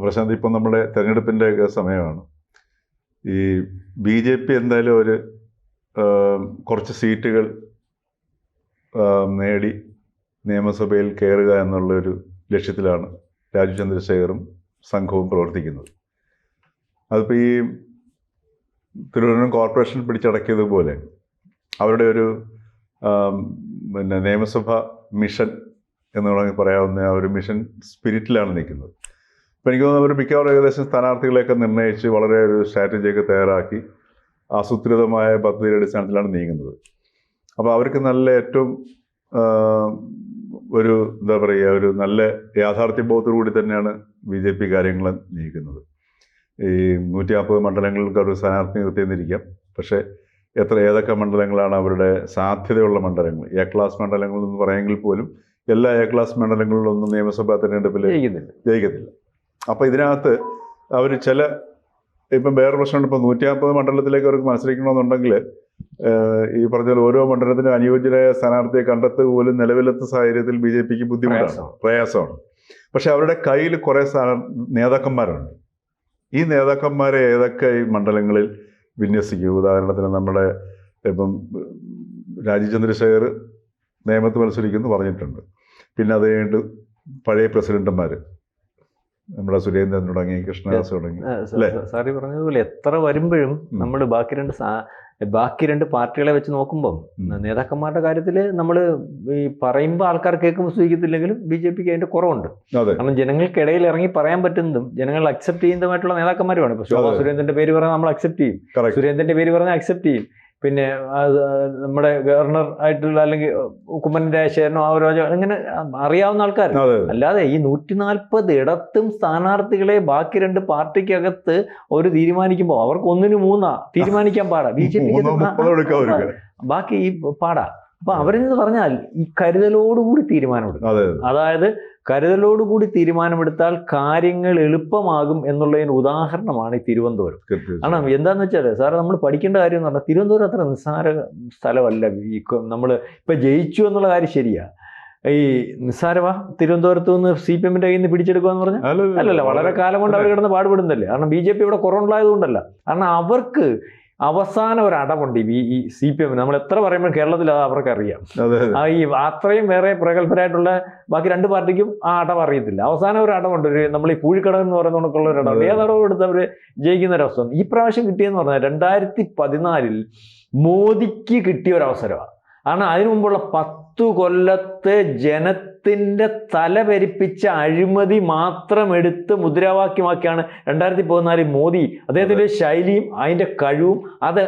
പ്രശാന്ത് ഇപ്പം നമ്മുടെ തെരഞ്ഞെടുപ്പിന്റെ ഒക്കെ സമയമാണ്. ഈ ബി ജെ പി എന്തായാലും ഒരു കുറച്ച് സീറ്റുകൾ നേടി നിയമസഭയിൽ കയറുക എന്നുള്ളൊരു ലക്ഷ്യത്തിലാണ് രാജു ചന്ദ്രശേഖറും സംഘവും പ്രവർത്തിക്കുന്നത്. അതിപ്പോൾ ഈ തിരുവനന്തപുരം കോർപ്പറേഷൻ പിടിച്ചടക്കിയതുപോലെ അവരുടെ ഒരു പിന്നെ നിയമസഭ മിഷൻ എന്ന് വേണമെങ്കിൽ പറയാവുന്ന ആ ഒരു മിഷൻ സ്പിരിറ്റിലാണ് നിൽക്കുന്നത്. അപ്പോൾ എനിക്ക് തോന്നുന്നു അവർ മിക്കവാറും ഏകദേശം സ്ഥാനാർത്ഥികളെയൊക്കെ നിർണയിച്ച് വളരെ ഒരു സ്ട്രാറ്റജിയൊക്കെ തയ്യാറാക്കി ആസൂത്രിതമായ പദ്ധതിയുടെ അടിസ്ഥാനത്തിലാണ് നീങ്ങുന്നത്. അപ്പോൾ അവർക്ക് നല്ല ഏറ്റവും ഒരു എന്താ പറയുക ഒരു നല്ല യാഥാർത്ഥ്യ ബോധത്തോടുകൂടി തന്നെയാണ് ബി ജെ പി കാര്യങ്ങൾ നീക്കുന്നത്. ഈ നൂറ്റി നാൽപ്പത് മണ്ഡലങ്ങൾക്ക് അവർ സ്ഥാനാർത്ഥി നിർത്തിയെന്നിരിക്കാം. പക്ഷേ എത്ര ഏതൊക്കെ മണ്ഡലങ്ങളാണ് അവരുടെ സാധ്യതയുള്ള മണ്ഡലങ്ങൾ? എ ക്ലാസ് മണ്ഡലങ്ങൾ എന്ന് പറയുമെങ്കിൽ പോലും എല്ലാ എ ക്ലാസ് മണ്ഡലങ്ങളിലൊന്നും നിയമസഭാ തെരഞ്ഞെടുപ്പിൽ ജയിക്കുന്നില്ല. ജയിക്കത്തില്ല. അപ്പോൾ ഇതിനകത്ത് അവർ ചില ഇപ്പം വേറെ പ്രശ്നമുണ്ട്. ഇപ്പോൾ നൂറ്റി നാൽപ്പത് മണ്ഡലത്തിലേക്ക് അവർക്ക് മത്സരിക്കണമെന്നുണ്ടെങ്കിൽ ഈ പറഞ്ഞ ഓരോ മണ്ഡലത്തിനും അനുയോജ്യരായ സ്ഥാനാർത്ഥിയെ കണ്ടെത്തുക പോലും നിലവിലത്തെ സാഹചര്യത്തിൽ ബി ജെ പിക്ക് ബുദ്ധിമുട്ടാണ്. പ്രയാസമാണ്. പക്ഷെ അവരുടെ കയ്യിൽ കുറേ സ്ഥാനാർ നേതാക്കന്മാരുണ്ട്. ഈ നേതാക്കന്മാരെ ഏതൊക്കെ ഈ മണ്ഡലങ്ങളിൽ വിന്യസിക്കും? ഉദാഹരണത്തിന് നമ്മുടെ ഇപ്പം രാജീവ് ചന്ദ്രശേഖർ നിയമത്ത് മത്സരിക്കുന്നു പറഞ്ഞിട്ടുണ്ട്. പിന്നെ അത് കഴിഞ്ഞിട്ട് പഴയ പ്രസിഡന്റുമാർ നമ്മുടെ സുരേന്ദ്രൻ തുടങ്ങി കൃഷ്ണദാസ് തുടങ്ങി? സാറി പറഞ്ഞതുപോലെ എത്ര വരുമ്പോഴും നമ്മൾ ബാക്കി രണ്ട് ബാക്കി രണ്ട് പാർട്ടികളെ വെച്ച് നോക്കുമ്പം നേതാക്കന്മാരുടെ കാര്യത്തിൽ നമ്മൾ ഈ പറയുമ്പോൾ ആൾക്കാർ കേൾക്കുമ്പോൾ സ്വീകരിക്കത്തില്ലെങ്കിലും ബി ജെ പിക്ക് അതിന്റെ കുറവുണ്ട്. കാരണം ജനങ്ങൾക്കിടയിൽ ഇറങ്ങി പറയാൻ പറ്റുന്നതും ജനങ്ങൾ അക്സെപ്റ്റ് ചെയ്യുന്നതുമായിട്ടുള്ള നേതാക്കന്മാരുമാണ്. ഇപ്പോൾ ശോഭാ. സുരേന്ദ്രന്റെ പേര് പറഞ്ഞാൽ നമ്മൾ അക്സെപ്റ്റ് ചെയ്യും. സുരേന്ദ്രന്റെ പേര് പറഞ്ഞാൽ അക്സെപ്റ്റ് ചെയ്യും. പിന്നെ നമ്മുടെ ഗവർണർ ആയിട്ടുള്ള അല്ലെങ്കിൽ കുമ്മൻ രാജശേഖരനോ അവരോ അങ്ങനെ അറിയാവുന്ന ആൾക്കാർ അല്ലാതെ ഈ നൂറ്റി നാൽപ്പത് ഇടത്തും സ്ഥാനാർത്ഥികളെ ബാക്കി രണ്ട് പാർട്ടിക്കകത്ത് ഒരു തീരുമാനിക്കുമ്പോൾ അവർക്ക് ഒന്നിനു മൂന്നാ തീരുമാനിക്കാൻ പാടാ. ബി ജെ പി ബാക്കി ഈ പാടാ. അപ്പൊ അവരെന്ന് പറഞ്ഞാൽ ഈ കരുതലോടുകൂടി തീരുമാനമെടുക്കും. അതെ അതായത് കരുതലോടുകൂടി തീരുമാനമെടുത്താൽ കാര്യങ്ങൾ എളുപ്പമാകും എന്നുള്ളതിന് ഉദാഹരണമാണ് ഈ തിരുവനന്തപുരം. കാരണം എന്താന്ന് വെച്ചാൽ സാറേ നമ്മൾ പഠിക്കേണ്ട കാര്യം എന്ന് പറഞ്ഞാൽ തിരുവനന്തപുരം അത്ര നിസ്സാര സ്ഥലമല്ല. ഈ നമ്മൾ ഇപ്പൊ ജയിച്ചു എന്നുള്ള കാര്യം ശരിയാ. ഈ നിസ്സാരവാ തിരുവനന്തപുരത്ത് നിന്ന് സി പി എമ്മിന്റെ കയ്യിൽ നിന്ന് പിടിച്ചെടുക്കുക എന്ന് പറഞ്ഞാൽ അല്ല, അല്ലല്ല വളരെ കാലം കൊണ്ട് അവർ കിടന്ന് പാടുപെടുന്നല്ലേ? കാരണം ബി ജെ പി ഇവിടെ കുറവുണ്ടായതുകൊണ്ടല്ല കാരണം അവർക്ക് അവസാനം ഒരു അടവുണ്ട് ഈ സി പി എമ്മിന്. നമ്മൾ എത്ര പറയുമ്പോൾ കേരളത്തിൽ അത് അവർക്ക് അറിയാം അതെ. ആ ഈ അത്രയും വേറെ പ്രഗത്ഭരായിട്ടുള്ള ബാക്കി രണ്ട് പാർട്ടിക്കും ആ അടവ് അറിയത്തില്ല. അവസാനം ഒരു അടവുണ്ട്. ഒരു നമ്മൾ ഈ പൂഴിക്കടം എന്ന് പറയുന്ന കണക്കുള്ള ഒരു അടവ് ഏതടവ് എടുത്ത് അവർ ജയിക്കുന്ന ഒരു അവസ്ഥ ഈ പ്രാവശ്യം കിട്ടിയെന്ന് പറഞ്ഞാൽ രണ്ടായിരത്തി പതിനാലിൽ മോദിക്ക് കിട്ടിയ ഒരു അവസരമാണ്. കാരണം അതിനു മുമ്പുള്ള പത്തു കൊല്ലത്തെ ജനത്തിന്റെ തല പെരിപ്പിച്ച അഴിമതി മാത്രം എടുത്ത് മുദ്രാവാക്യമാക്കിയാണ് രണ്ടായിരത്തി പതിനാലിൽ മോദി അദ്ദേഹത്തിന്റെ ശൈലിയും അതിന്റെ കഴിവും അത്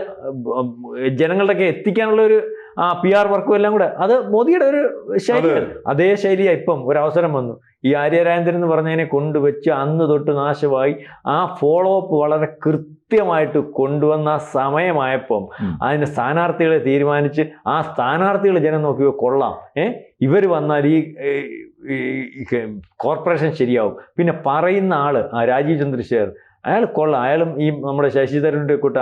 ജനങ്ങളുടെയൊക്കെ എത്തിക്കാനുള്ള ഒരു ആ പി ആർ വർക്കും എല്ലാം കൂടെ. അത് മോദിയുടെ ഒരു ശൈലിയാണ് അതേ. ശൈലിയാ ഇപ്പം ഒരു അവസരം വന്നു. ഈ ആര്യരാജേന്ദ്രൻ എന്ന് പറഞ്ഞതിനെ കൊണ്ടുവച്ച് അന്ന് തൊട്ട് നാശമായി. ആ ഫോളോ അപ്പ് വളരെ കൃത്യമായിട്ട് കൊണ്ടുവന്ന സമയമായപ്പം അതിന്റെ സ്ഥാനാർത്ഥികളെ തീരുമാനിച്ച് ആ സ്ഥാനാർത്ഥികൾ ജനം നോക്കിയോ കൊള്ളാം. ഏ? ഇവർ വന്നാൽ ഈ കോർപ്പറേഷൻ ശരിയാവും. പിന്നെ പറയുന്ന ആൾ ആ രാജീവ് ചന്ദ്രശേഖർ അയാൾ കൊള്ളാം. അയാളും ഈ നമ്മുടെ ശശിധരന്റെ കൂട്ട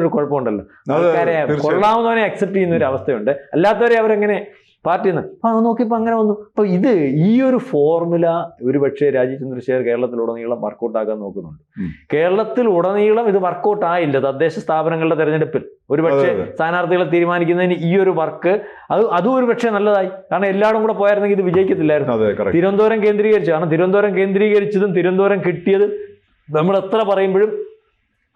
ഒരു കുഴപ്പമുണ്ടല്ലോ. ആൾക്കാരെ കൊള്ളാവുന്നവനെ അക്സെപ്റ്റ് ചെയ്യുന്ന ഒരു അവസ്ഥയുണ്ട്. അല്ലാത്തവരെ അവരെങ്ങനെ പാർട്ടിയിൽ നിന്ന് അപ്പൊ അത് നോക്കിയപ്പോൾ അങ്ങനെ വന്നു. അപ്പൊ ഇത് ഈ ഒരു ഫോർമുല ഒരു പക്ഷേ രാജീവ് ചന്ദ്രശേഖർ കേരളത്തിലുടനീളം വർക്കൗട്ട് ആക്കാൻ നോക്കുന്നുണ്ട്. കേരളത്തിൽ ഉടനീളം ഇത് വർക്കൗട്ട് ആയില്ല. തദ്ദേശ സ്ഥാപനങ്ങളുടെ തെരഞ്ഞെടുപ്പിൽ ഒരു പക്ഷേ അതെ, അതെ. സ്ഥാനാർത്ഥികളെ തീരുമാനിക്കുന്നതിന് ഈ ഒരു വർക്ക് അത് അതും ഒരു പക്ഷേ നല്ലതായി. കാരണം എല്ലാവരും കൂടെ പോയായിരുന്നെങ്കിൽ ഇത് വിജയിക്കത്തില്ലായിരുന്നു. തിരുവനന്തപുരം കേന്ദ്രീകരിച്ചു. കാരണം തിരുവനന്തപുരം കേന്ദ്രീകരിച്ചതും തിരുവനന്തപുരം കിട്ടിയതും നമ്മൾ എത്ര പറയുമ്പോഴും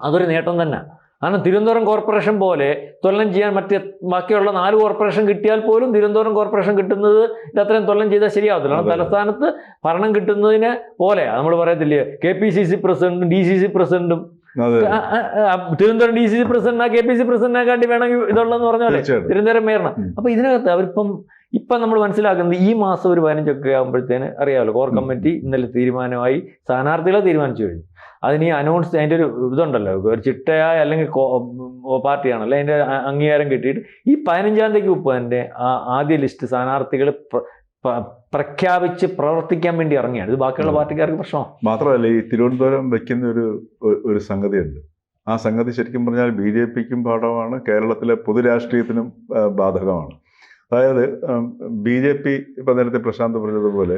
അതൊരു നേട്ടം തന്നെ. കാരണം തിരുവനന്തപുരം കോർപ്പറേഷൻ പോലെ തൊല്ലം ചെയ്യാൻ മറ്റേ ബാക്കിയുള്ള നാല് കോർപ്പറേഷൻ കിട്ടിയാൽ പോലും തിരുവനന്തപുരം കോർപ്പറേഷൻ കിട്ടുന്നത് ഇത് അത്രയും തൊല്ലം ചെയ്താൽ ശരിയാവത്തില്ല. കാരണം തലസ്ഥാനത്ത് ഭരണം കിട്ടുന്നതിനെ പോലെ നമ്മൾ പറയത്തില്ലേ കെ പി സി സി പ്രസിഡന്റും ഡി സി സി പ്രസിഡന്റും. Thiruvananthapuram D C C president ആ കെ പി സി പ്രസിഡന്റിനെക്കാട്ടി വേണമെങ്കിൽ ഇതുള്ളതെന്ന് പറഞ്ഞാലേ തിരുവനന്തപുരം മേയറിന്. അപ്പൊ ഇതിനകത്ത് അവരിപ്പം ഇപ്പം നമ്മൾ മനസ്സിലാക്കുന്നത് ഈ മാസം ഒരു പതിനഞ്ചൊക്കെ ആകുമ്പോഴത്തേന് അറിയാമല്ലോ കോർ കമ്മിറ്റി ഇന്നലെ തീരുമാനമായി സ്ഥാനാർത്ഥികളെ തീരുമാനിച്ചു കഴിഞ്ഞു. അതിന് ഈ അനൗൺസ് അതിന്റെ ഒരു ഇതുണ്ടല്ലോ ഒരു ചിട്ടയായ അല്ലെങ്കിൽ പാർട്ടിയാണല്ലോ അതിന്റെ അംഗീകാരം കിട്ടിയിട്ട് ഈ പതിനഞ്ചാം തീയതിക്ക് മുമ്പ് തന്നെ ആ ആദ്യ ലിസ്റ്റ് സ്ഥാനാർത്ഥികൾ പ്രഖ്യാപിച്ച് പ്രവർത്തിക്കാൻ വേണ്ടി ഇറങ്ങിയാണ്. ഇത് ബാക്കിയുള്ള പാർട്ടിക്കാർക്ക് പ്രശ്നമാണ്? മാത്രമല്ല ഈ തിരുവനന്തപുരം വെക്കുന്ന ഒരു ഒരു ഒരു സംഗതിയുണ്ട്. ആ സംഗതി ശരിക്കും പറഞ്ഞാൽ ബി ജെ പിക്കും പാഠമാണ് കേരളത്തിലെ പൊതുരാഷ്ട്രീയത്തിനും ബാധകമാണ്. അതായത് ബി ജെ പി ഇപ്പം നേരത്തെ പ്രശാന്ത് പറഞ്ഞതുപോലെ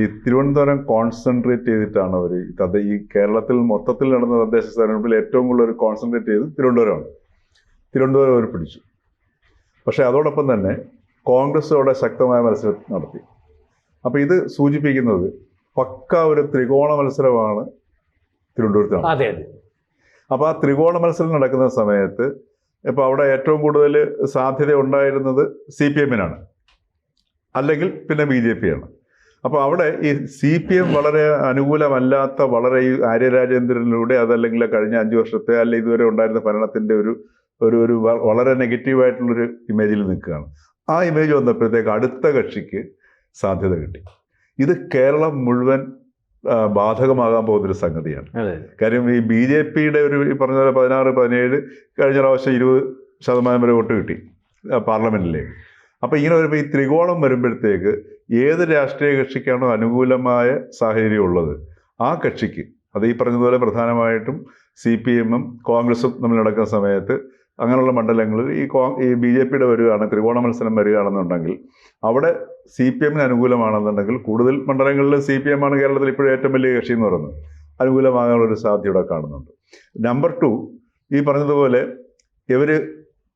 ഈ തിരുവനന്തപുരം കോൺസെൻട്രേറ്റ് ചെയ്തിട്ടാണ് അവർ തദ്ദ ഈ കേരളത്തിൽ മൊത്തത്തിൽ നടന്ന തദ്ദേശ തെരഞ്ഞെടുപ്പിൽ ഏറ്റവും കൂടുതൽ കോൺസെൻട്രേറ്റ് ചെയ്ത് തിരുവനന്തപുരമാണ്. തിരുവനന്തപുരം അവർ പിടിച്ചു. പക്ഷേ അതോടൊപ്പം തന്നെ കോൺഗ്രസ് അവിടെ ശക്തമായ മത്സരം നടത്തി. അപ്പോൾ ഇത് സൂചിപ്പിക്കുന്നത് പക്ക ഒരു ത്രികോണ മത്സരമാണ് തിരുവനന്തപുരത്ത് നടന്നത് അതെ അതെ. അപ്പോൾ ആ ത്രികോണ മത്സരം നടക്കുന്ന സമയത്ത് ഇപ്പോൾ അവിടെ ഏറ്റവും കൂടുതൽ സാധ്യത ഉണ്ടായിരുന്നത് സി പി എമ്മിനാണ്. അല്ലെങ്കിൽ പിന്നെ ബി ജെ പി ആണ്. അപ്പോൾ അവിടെ ഈ സി പി എം വളരെ അനുകൂലമല്ലാത്ത വളരെ ഈ ആര്യരാജേന്ദ്രനിലൂടെ അതല്ലെങ്കിൽ കഴിഞ്ഞ അഞ്ച് വർഷത്തെ അല്ല ഇതുവരെ ഉണ്ടായിരുന്ന ഭരണത്തിന്റെ ഒരു ഒരു ഒരു വളരെ നെഗറ്റീവായിട്ടുള്ളൊരു ഇമേജിൽ നിൽക്കുകയാണ്. ആ ഇമേജ് വന്നപ്പോഴത്തേക്ക് അടുത്ത കക്ഷിക്ക് സാധ്യത കിട്ടി. ഇത് കേരളം മുഴുവൻ ബാധകമാകാൻ പോകുന്നൊരു സംഗതിയാണ്. കാര്യം ഈ ബി ജെ പിയുടെ ഒരു ഈ പറഞ്ഞ പോലെ പതിനാറ് പതിനേഴ് കഴിഞ്ഞ പ്രാവശ്യം ഇരുപത് ശതമാനം വരെ വോട്ട് കിട്ടി പാർലമെന്റിലേക്ക്. അപ്പോൾ ഇങ്ങനെ വരുമ്പോൾ ഈ ത്രികോണം വരുമ്പോഴത്തേക്ക് ഏത് രാഷ്ട്രീയ കക്ഷിക്കാണോ അനുകൂലമായ സാഹചര്യം ഉള്ളത് ആ കക്ഷിക്ക് അത് ഈ പറഞ്ഞതുപോലെ പ്രധാനമായിട്ടും സി പി എമ്മും കോൺഗ്രസും തമ്മിൽ നടക്കുന്ന സമയത്ത് അങ്ങനെയുള്ള മണ്ഡലങ്ങളിൽ ഈ കോ ഈ ബി ജെ പിയുടെ വരികയാണ് ത്രികോണ മത്സരം വരികയാണെന്നുണ്ടെങ്കിൽ അവിടെ സി പി എമ്മിന് അനുകൂലമാണെന്നുണ്ടെങ്കിൽ കൂടുതൽ മണ്ഡലങ്ങളിൽ സി പി എം ആണ് കേരളത്തിൽ ഇപ്പോഴും ഏറ്റവും വലിയ കക്ഷി എന്ന് പറയുന്നത്. അനുകൂലമാകാനുള്ള ഒരു സാധ്യത ഇവിടെ കാണുന്നുണ്ട്. നമ്പർ ടു ഈ പറഞ്ഞതുപോലെ ഇവർ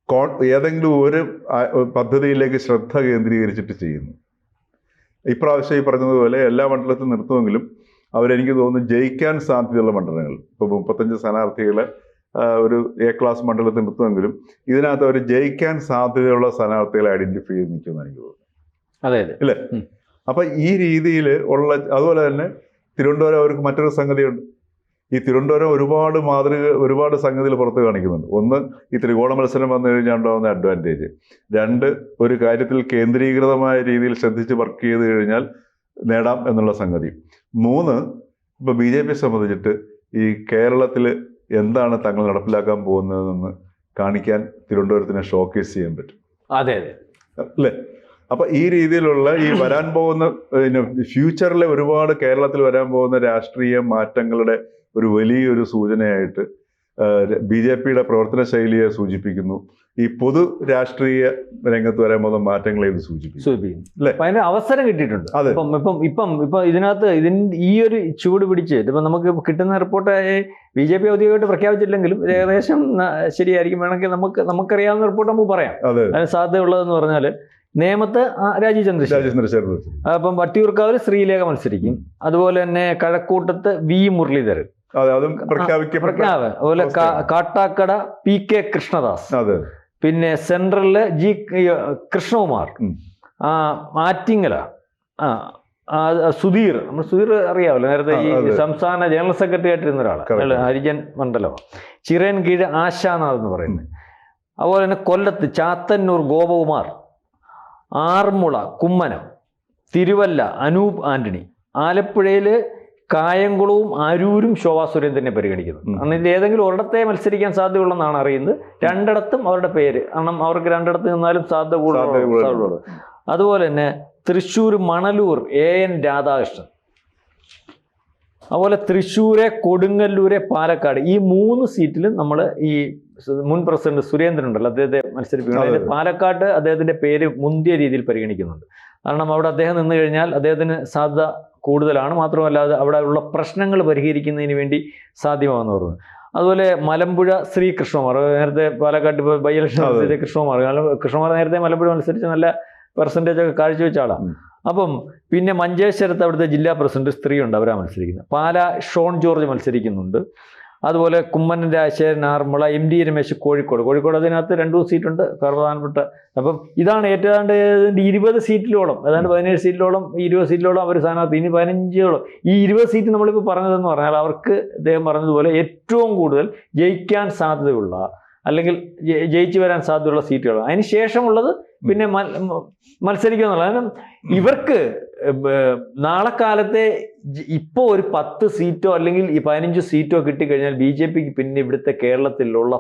കോ ഏതെങ്കിലും ഒരു പദ്ധതിയിലേക്ക് ശ്രദ്ധ കേന്ദ്രീകരിച്ചിട്ട് ചെയ്യുന്നു. ഇപ്രാവശ്യം ഈ പറഞ്ഞതുപോലെ എല്ലാ മണ്ഡലത്തിലും നിർത്തുമെങ്കിലും അവരെനിക്ക് തോന്നുന്നു ജയിക്കാൻ സാധ്യതയുള്ള മണ്ഡലങ്ങൾ. ഇപ്പോൾ മുപ്പത്തഞ്ച് സ്ഥാനാർത്ഥികളെ ഒരു എ ക്ലാസ് മണ്ഡലത്തിൽ നിർത്തുമെങ്കിലും ഇതിനകത്ത് അവർ ജയിക്കാൻ സാധ്യതയുള്ള സ്ഥാനാർത്ഥികളെ ഐഡന്റിഫൈ ചെയ്ത് നിൽക്കുമെന്ന് എനിക്ക് തോന്നുന്നു അതെ അല്ലേ അപ്പൊ ഈ രീതിയിൽ ഉള്ള അതുപോലെ തന്നെ തിരുവനന്തപുരം അവർക്ക് മറ്റൊരു സംഗതിയുണ്ട്. ഈ തിരുവനന്തപുരം ഒരുപാട് മാതൃക ഒരുപാട് സംഗതികൾ പുറത്ത് കാണിക്കുന്നുണ്ട്. ഒന്ന് ഈ ത്രികോണ മത്സരം വന്നു കഴിഞ്ഞാൽ ഉണ്ടാകുന്ന അഡ്വാന്റേജ് രണ്ട് ഒരു കാര്യത്തിൽ കേന്ദ്രീകൃതമായ രീതിയിൽ ശ്രദ്ധിച്ച് വർക്ക് ചെയ്ത് കഴിഞ്ഞാൽ നേടാം എന്നുള്ള സംഗതി. മൂന്ന് ഇപ്പോൾ ബി ജെ പി സംബന്ധിച്ചിട്ട് ഈ കേരളത്തിൽ എന്താണ് തങ്ങൾ നടപ്പിലാക്കാൻ പോകുന്നതെന്ന് കാണിക്കാൻ തിരുവനന്തപുരത്തിനെ ഷോക്കേസ് ചെയ്യാൻ പറ്റും. അതെ അതെ. അല്ലേ? അപ്പൊ ഈ രീതിയിലുള്ള ഈ വരാൻ പോകുന്ന ഫ്യൂച്ചറിലെ ഒരുപാട് കേരളത്തിൽ വരാൻ പോകുന്ന രാഷ്ട്രീയ മാറ്റങ്ങളുടെ ഒരു വലിയൊരു സൂചനയായിട്ട് ബി ജെ പിയുടെ പ്രവർത്തന ശൈലിയെ സൂചിപ്പിക്കുന്നു. ഈ പൊതു രാഷ്ട്രീയ രംഗത്ത് വരാൻ പോകുന്ന മാറ്റങ്ങളെ ഇത് സൂചിപ്പിക്കും സൂചിപ്പിക്കുന്നു. അല്ലേ? അപ്പൊ അതിന് അവസരം കിട്ടിയിട്ടുണ്ട്. അതെ. ഇപ്പം ഇപ്പം ഇപ്പം ഇപ്പൊ ഇതിനകത്ത് ഇതിന് ഈ ഒരു ചൂട് പിടിച്ച് ഇപ്പം നമുക്ക് കിട്ടുന്ന റിപ്പോർട്ട് ബി ജെ പി ഔദ്യോഗികമായിട്ട് പ്രഖ്യാപിച്ചില്ലെങ്കിലും ഏകദേശം ശരിയായിരിക്കും. വേണമെങ്കിൽ നമുക്ക് നമുക്കറിയാവുന്ന റിപ്പോർട്ട് നമുക്ക് പറയാം. അതെ. അതിന് സാധ്യതയുള്ളതെന്ന് പറഞ്ഞാൽ നേമത്ത് രാജീവ് ചന്ദ്രശേഖർ ശർമ്മ അപ്പം വട്ടിയൂർക്കാവിൽ ശ്രീലേഖ മത്സരിക്കും. അതുപോലെ തന്നെ കഴക്കൂട്ടത്ത് വി മുരളീധരൻ. അതെ പ്രഖ്യാപിക്കപ്പെട്ട അതുപോലെ കാട്ടാക്കട പി കെ കൃഷ്ണദാസ്. അതെ. പിന്നെ സെൻട്രലിൽ ജി കൃഷ്ണകുമാർ. ആ ആറ്റിങ്ങല. ആ സുധീർ. നമ്മൾ സുധീർ അറിയാമല്ലോ നേരത്തെ ഈ സംസ്ഥാന ജനറൽ സെക്രട്ടറി ആയിട്ടിരുന്ന ഒരാളാണ്. ഹരിജൻ മണ്ഡലം ചിറയൻ കീഴ് ആശാനാഥ് എന്ന് പറയുന്നത്. അതുപോലെ തന്നെ കൊല്ലത്ത് ചാത്തന്നൂർ ഗോപകുമാർ ആറന്മുള കുമ്മനം തിരുവല്ല അനൂപ് ആന്റണി ആലപ്പുഴയിൽ കായംകുളവും അരൂരും ശോഭാ സുരേന്ദ്രനെ പരിഗണിക്കുന്നു. അന്ന് ഇതിൽ ഏതെങ്കിലും ഒരിടത്തെ മത്സരിക്കാൻ സാധ്യതയുള്ളെന്നാണ് അറിയുന്നത്. രണ്ടിടത്തും അവരുടെ പേര്. കാരണം അവർക്ക് രണ്ടിടത്ത് നിന്നാലും സാധ്യത കൂടുതലുള്ളൂ അതുപോലെ തന്നെ തൃശ്ശൂർ മണലൂർ എ എൻ രാധാകൃഷ്ണൻ. അതുപോലെ തൃശ്ശൂരെ കൊടുങ്ങല്ലൂരെ പാലക്കാട് ഈ മൂന്ന് സീറ്റിലും നമ്മൾ ഈ മുൻ പ്രസിഡന്റ് സുരേന്ദ്രൻ ഉണ്ടല്ലോ. അദ്ദേഹത്തെ മത്സരിപ്പിക്കുന്നത് പാലക്കാട് പാലക്കാട്ട് അദ്ദേഹത്തിന്റെ പേര് മുന്തിയ രീതിയിൽ പരിഗണിക്കുന്നുണ്ട്. കാരണം അവിടെ അദ്ദേഹം നിന്ന് കഴിഞ്ഞാൽ അദ്ദേഹത്തിന് സാധ്യത കൂടുതലാണ്. മാത്രമല്ല അത് അവിടെ ഉള്ള പ്രശ്നങ്ങൾ പരിഹരിക്കുന്നതിന് വേണ്ടി സാധ്യമാകുന്ന പറഞ്ഞു. അതുപോലെ മലമ്പുഴ ശ്രീ കൃഷ്ണകുമാർ നേരത്തെ പാലക്കാട്ട് ഇപ്പോൾ ബൈ ഇലക്ഷൻ. മത്സരിച്ച കൃഷ്ണകുമാർ. കാരണം കൃഷ്ണകുമാർ നേരത്തെ മലമ്പുഴ മത്സരിച്ച് നല്ല പെർസെന്റേജ് ഒക്കെ കാഴ്ചവെച്ച ആളാണ്. അപ്പം പിന്നെ മഞ്ചേശ്വരത്ത് അവിടുത്തെ ജില്ലാ പ്രസിഡന്റ് സ്ത്രീയുണ്ട്. അവരാ മത്സരിക്കുന്നത്. പാല ഷോൺ ജോർജ് മത്സരിക്കുന്നുണ്ട്. അതുപോലെ കുമ്മനം രാജശേഖരൻ ആറന്മുള എം ഡി രമേശ് കോഴിക്കോട്. കോഴിക്കോട് അതിനകത്ത് രണ്ടു സീറ്റുണ്ട് പ്രധാനപ്പെട്ട അപ്പം ഇതാണ് ഏതാണ്ട് ഇരുപത് സീറ്റിലോളം ഏതാണ്ട് പതിനേഴ് സീറ്റിലോളം ഇരുപത് സീറ്റിലോളം അവർ സ്ഥാനാർത്ഥി. ഇനി പതിനഞ്ചോളം. ഈ ഇരുപത് സീറ്റ് നമ്മളിപ്പോൾ പറഞ്ഞതെന്ന് പറഞ്ഞാൽ അവർക്ക് അദ്ദേഹം പറഞ്ഞതുപോലെ ഏറ്റവും കൂടുതൽ ജയിക്കാൻ സാധ്യതയുള്ള അല്ലെങ്കിൽ ജയി- ജയിച്ചു വരാൻ സാധ്യതയുള്ള സീറ്റുകളാണ്. അതിന് ശേഷമുള്ളത് പിന്നെ മത്സരിക്കുന്നുള്ള മത്സരിക്കുക കാരണം ഇവർക്ക് നാളെ കാലത്തെ ഇപ്പോൾ ഒരു പത്ത് സീറ്റോ അല്ലെങ്കിൽ ഈ പതിനഞ്ച് സീറ്റോ കിട്ടിക്കഴിഞ്ഞാൽ ബി ജെ പിക്ക് പിന്നെ ഇവിടുത്തെ കേരളത്തിലുള്ള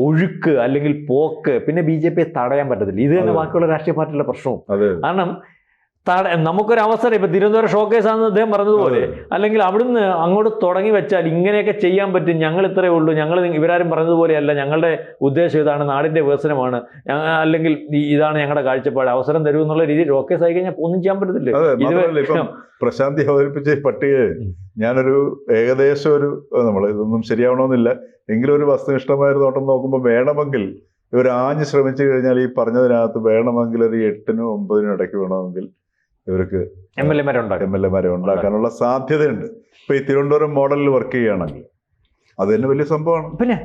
ഒഴുക്ക് അല്ലെങ്കിൽ പോക്ക് പിന്നെ ബി ജെ പിയെ തടയാൻ പറ്റത്തില്ല. ഇത് തന്നെ. ബാക്കിയുള്ള രാഷ്ട്രീയ പാർട്ടിയുടെ പ്രശ്നവും. കാരണം തട നമുക്കൊരു അവസരം ഇപ്പം തിരുവനന്തപുരം ഷോക്കേസ് ആണെന്ന് അദ്ദേഹം പറഞ്ഞതുപോലെ അല്ലെങ്കിൽ അവിടുന്ന് അങ്ങോട്ട് തുടങ്ങി വെച്ചാൽ ഇങ്ങനെയൊക്കെ ചെയ്യാൻ പറ്റും. ഞങ്ങൾ ഇത്രയേ ഉള്ളൂ. ഞങ്ങൾ ഇവരാരും പറഞ്ഞതുപോലെയല്ല. ഞങ്ങളുടെ ഉദ്ദേശം ഇതാണ്. നാടിന്റെ വികസനമാണ്. അല്ലെങ്കിൽ ഇതാണ് ഞങ്ങളുടെ കാഴ്ചപ്പാട്. അവസരം തരൂ എന്നുള്ള രീതിയിൽ ഷോക്കേസ് ആയി കഴിഞ്ഞാൽ ഒന്നും ചെയ്യാൻ പറ്റത്തില്ല? പ്രശാന്തി അവതരിപ്പിച്ച പട്ടിക ഞാനൊരു ഏകദേശം ഒരു നമ്മൾ ഇതൊന്നും ശരിയാവണമെന്നില്ല. എങ്കിലും ഒരു വസ്തുനിഷ്ഠമായ ഒരു നോട്ടം നോക്കുമ്പോൾ വേണമെങ്കിൽ ഇവർ ആഞ്ഞ് ശ്രമിച്ചു കഴിഞ്ഞാൽ ഈ പറഞ്ഞതിനകത്ത് വേണമെങ്കിൽ ഒരു എട്ടിനും ഒമ്പതിനും ഇടയ്ക്ക് വേണമെങ്കിൽ ഇവർക്ക് എം എൽ എമാരെ ഉണ്ടാക്കാനുള്ള സാധ്യതയുണ്ട്. ഇപ്പൊ ഈ തിരുവനന്തപുരം മോഡലിൽ വർക്ക് ചെയ്യുകയാണെങ്കിൽ അത് തന്നെ വലിയ സംഭവമാണ്. പിന്നെ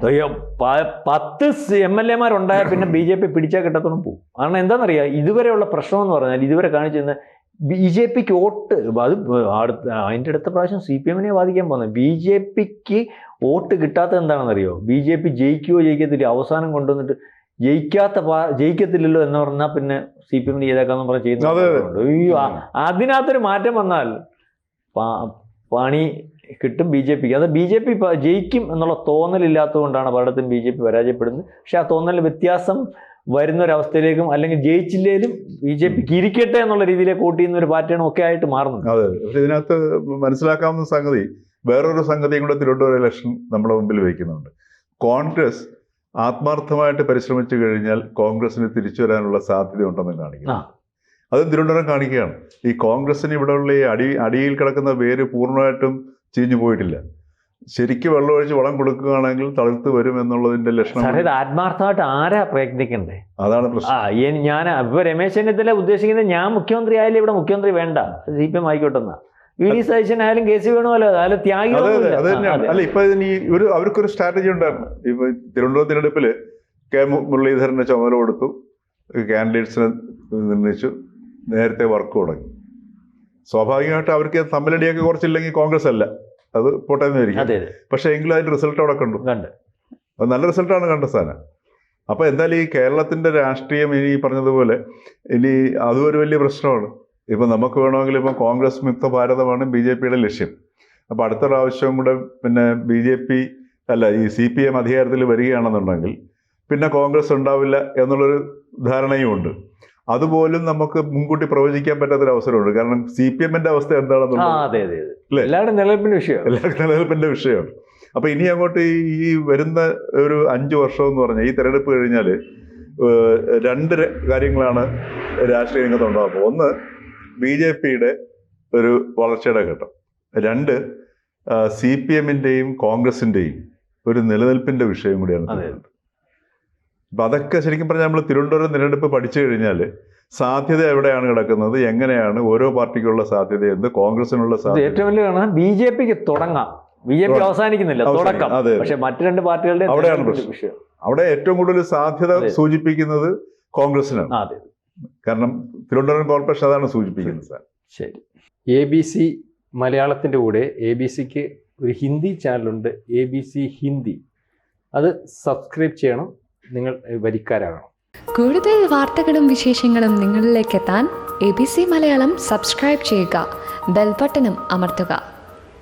പത്ത് എം എൽ എമാരുണ്ടായാൽ പിന്നെ ബി ജെ പി പിടിച്ചാൽ കിട്ടത്തോളം പോകും കാരണം എന്താണെന്നറിയാം? ഇതുവരെയുള്ള പ്രശ്നം എന്ന് പറഞ്ഞാൽ ഇതുവരെ കാണിച്ചിരുന്ന ബി ജെ പിക്ക് വോട്ട് അത് അടുത്ത അതിന്റെ അടുത്ത പ്രാവശ്യം സി പി എമ്മിനെ ബാധിക്കാൻ പോകുന്നത്. ബി ജെ പിക്ക് വോട്ട് കിട്ടാത്തത് എന്താണെന്നറിയോ? ബി ജെ പി ജയിക്കുകയോ ജയിക്കത്തില്ല. അവസാനം കൊണ്ടുവന്നിട്ട് ജയിക്കാത്ത ജയിക്കത്തില്ലല്ലോ എന്ന് പറഞ്ഞാൽ പിന്നെ സി പി എം ചെയ്തേക്കാന്ന് പറഞ്ഞ്. ചെയ്യുന്നത് അയ്യോ അതിനകത്തൊരു മാറ്റം വന്നാൽ പണി കിട്ടും ബി ജെ പിക്ക്. അത് ബി ജെ പി ജയിക്കും എന്നുള്ള തോന്നലില്ലാത്തതുകൊണ്ടാണ് പലയിടത്തും ബി ജെ പി പരാജയപ്പെടുന്നത്. പക്ഷെ ആ തോന്നൽ വ്യത്യാസം വരുന്ന ഒരു അവസ്ഥയിലേക്കും അല്ലെങ്കിൽ ജയിച്ചില്ലേലും ബി ജെ പിക്ക് ഇരിക്കട്ടെ എന്നുള്ള രീതിയിലേക്ക് വോട്ട് ചെയ്യുന്ന ഒരു പാറ്റേണും ഒക്കെ ആയിട്ട് മാറുന്നുണ്ട് അതെ പക്ഷെ ഇതിനകത്ത് മനസ്സിലാക്കാവുന്ന സംഗതി വേറൊരു സംഗതിയും കൂടെ തിരുവനന്തപുരം ഇലക്ഷൻ നമ്മുടെ മുമ്പിൽ വയ്ക്കുന്നുണ്ട് കോൺഗ്രസ് ആത്മാർത്ഥമായിട്ട് പരിശ്രമിച്ചു കഴിഞ്ഞാൽ കോൺഗ്രസിന് തിരിച്ചു വരാനുള്ള സാധ്യത ഉണ്ടെന്ന് കാണിക്കുന്നു. അത് തിരുവനന്തപുരം കാണിക്കുകയാണ്. ഈ കോൺഗ്രസിന് ഇവിടെയുള്ള ഈ അടി അടിയിൽ കിടക്കുന്ന വേര് പൂർണമായിട്ടും ചീഞ്ഞു പോയിട്ടില്ല. ശരിക്കും വെള്ളമൊഴിച്ച് വളം കൊടുക്കുകയാണെങ്കിൽ തളിർത്ത് വരും എന്നുള്ളതിന്റെ ലക്ഷണം ഇത് ആത്മാർത്ഥമായിട്ട് ആരാ പ്രയത്നിക്കണ്ടേ? അതാണ് പ്രശ്നം. ഞാൻ ഇപ്പൊ രമേശ് ചെന്നിത്തല ഉദ്ദേശിക്കുന്നത് ഞാൻ മുഖ്യമന്ത്രി ആയാലും ഇവിടെ മുഖ്യമന്ത്രി വേണ്ട. സി പി എം ആയിക്കോട്ടെ എന്നാ വി ഡി സതീശൻ ആയാലും കെ സി വേണുമല്ലോ അതായത് അതെ അതെ ത്യാഗികളൊന്നുമില്ല. അത് തന്നെയാണ്. അല്ല ഇപ്പൊ ഈ ഒരു അവർക്കൊരു സ്ട്രാറ്റജി ഉണ്ടായിരുന്നു. ഇപ്പൊ തിരുവനന്തപുരം തിരഞ്ഞെടുപ്പിൽ കെ മുരളീധരന്റെ മുരളീധരന് ചുമതല കൊടുത്തു. കാൻഡിഡേറ്റ്സിനെ നിർണയിച്ചു. നേരത്തെ വർക്ക് തുടങ്ങി. സ്വാഭാവികമായിട്ട് അവർക്ക് തമ്മിലടിയൊക്കെ കുറച്ചില്ലെങ്കിൽ കോൺഗ്രസ് അല്ല. അത് പോട്ടെ എന്ന് വിചാരിക്കും. അതെ അതെ. പക്ഷെ എങ്കിലും അതിന്റെ റിസൾട്ട് അവിടെ കണ്ടു. കണ്ട്. അത് നല്ല റിസൾട്ടാണ് കണ്ട സ്ഥാനം അപ്പൊ എന്തായാലും ഈ കേരളത്തിന്റെ രാഷ്ട്രീയം ഇനി പറഞ്ഞതുപോലെ ഇനി അതും ഒരു വലിയ പ്രശ്നമാണ്. ഇപ്പൊ നമുക്ക് വേണമെങ്കിൽ ഇപ്പം കോൺഗ്രസ് മുക്ത ഭാരതമാണ് ബി ജെ പിയുടെ ലക്ഷ്യം. അപ്പോൾ അടുത്ത പ്രാവശ്യം കൂടെ പിന്നെ ബി ജെ പി അല്ല ഈ സി പി എം അധികാരത്തിൽ വരികയാണെന്നുണ്ടെങ്കിൽ പിന്നെ കോൺഗ്രസ് ഉണ്ടാവില്ല എന്നുള്ളൊരു ധാരണയും ഉണ്ട്. അതുപോലും നമുക്ക് മുൻകൂട്ടി പ്രവചിക്കാൻ പറ്റാത്തൊരു അവസരമുണ്ട്. കാരണം സി പി എമ്മിന്റെ അവസ്ഥ എന്താണെന്നുള്ളത്? എല്ലാവരും നിലനിൽപ്പിന്റെ വിഷയം എല്ലാവർക്കും നിലനിൽപ്പിന്റെ വിഷയമാണ്. അപ്പൊ ഇനി അങ്ങോട്ട് ഈ ഈ വരുന്ന ഒരു അഞ്ച് വർഷം എന്ന് പറഞ്ഞാൽ ഈ തെരഞ്ഞെടുപ്പ് കഴിഞ്ഞാൽ രണ്ട് കാര്യങ്ങളാണ് രാഷ്ട്രീയ രംഗത്ത് ഉണ്ടാകുന്നത് ഒന്ന് ബി ജെ പിയുടെ ഒരു വളർച്ചയുടെ ഘട്ടം. രണ്ട് സി പി എമ്മിന്റെയും കോൺഗ്രസിന്റെയും ഒരു നിലനിൽപ്പിന്റെ വിഷയം കൂടിയാണ് അതെ. അപ്പം അതൊക്കെ ശരിക്കും പറഞ്ഞാൽ നമ്മൾ തിരുവനന്തപുരം തിരഞ്ഞെടുപ്പ് പഠിച്ചു കഴിഞ്ഞാൽ സാധ്യത എവിടെയാണ് കിടക്കുന്നത് എങ്ങനെയാണ് ഓരോ പാർട്ടിക്കുള്ള സാധ്യത എന്ത് കോൺഗ്രസിനുള്ള സാധ്യത? ഏറ്റവും വലിയ ബി ജെ പിക്ക് തുടങ്ങാം. ബി ജെ പി അവസാനിക്കുന്നില്ല തുടക്കം. അതെ, പക്ഷേ മറ്റു രണ്ട് പാർട്ടികളുടെ അവിടെയാണ് പ്രശ്നം. അവിടെ ഏറ്റവും കൂടുതൽ സാധ്യത സൂചിപ്പിക്കുന്നത് കോൺഗ്രസിനാണ്. അതെ. കാരണം തിരുവനന്തപുരം കോർപ്പറേഷൻ അതാണ് സൂചിപ്പിക്കുന്നത് സാർ. ശരി. എ ബി സി മലയാളത്തിന്റെ കൂടെ എ ബി സിക്ക് ഒരു ഹിന്ദി ചാനലുണ്ട് എ ബി സി ഹിന്ദി. അത് സബ്സ്ക്രൈബ് ചെയ്യണം നിങ്ങൾ വരിക്കാരാകണം. കൂടുതൽ വാർത്തകളും വിശേഷങ്ങളും നിങ്ങളിലേക്ക് എത്താൻ A B C Malayalam subscribe ചെയ്യുക ബെൽബട്ടനും അമർത്തുക.